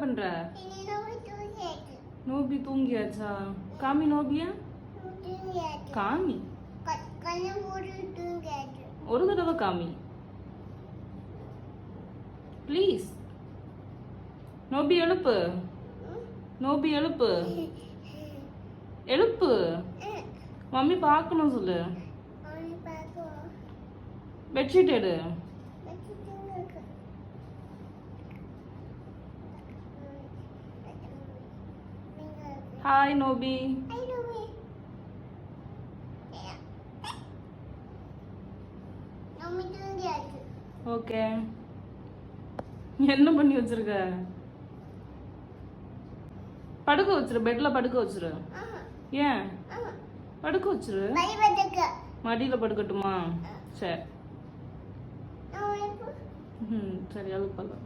பண்ற? நோபி தூங்கியாச்சா? காமி நோபியா? காமி? ஒரு தடவை காமி. ப்ளீஸ் நோபி எழுப்பு. நோபி எழுப்பு. எழுப்பு. மம்மி பார்க்கணும் சொல்லு. பெட்ஷீட் எடு. ஹாய் நோபி ஓகே என்ன பண்ணி வச்சிருக்க? படுக்க வச்சிரு பெட்ல படுக்க வச்சிரு. ஏன்? படுக்க வச்சிரு. மடியில படுக்கட்டுமா? சரி ம் சரி அழுப்பலாம்